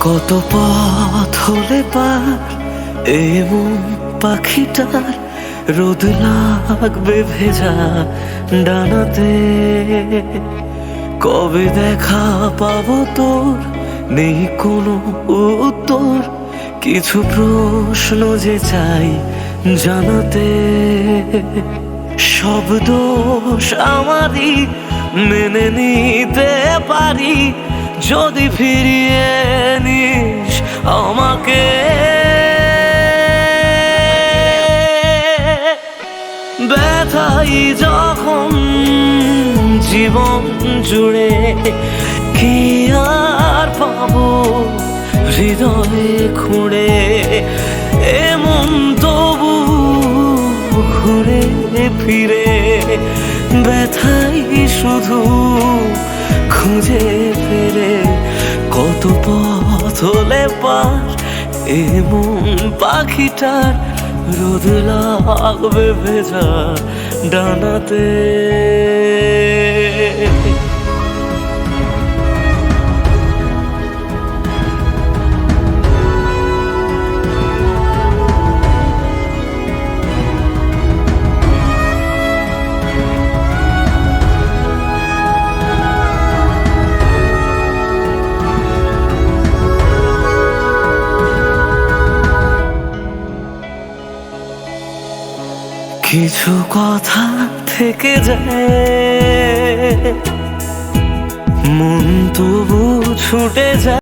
কত পথ হলে পার, এমন পাখিটার রোদ লাগবে ভেজা ডানাতে। কবে দেখা পাবো তোর? নেই কোনো উত্তর। কিছু প্রশ্ন যে চাই জানাতে। সব দোষ আমারই, মেনে নিতে পারি। যদি ফিরিয়ে নিস আমাকে। ব্যথাই যখন জীবন জুড়ে, কি আর পাবো হৃদয়ে খুঁড়ে? এমন তবু ঘুরে ফিরে, ব্যথাই শুধু খুঁজে কত পথ হলে পার এমন পাখিটার রোদ লাগবে ভেজা ডানাতে। কিছু কথা থেকে যায়। মন তবু ছুটে যায়।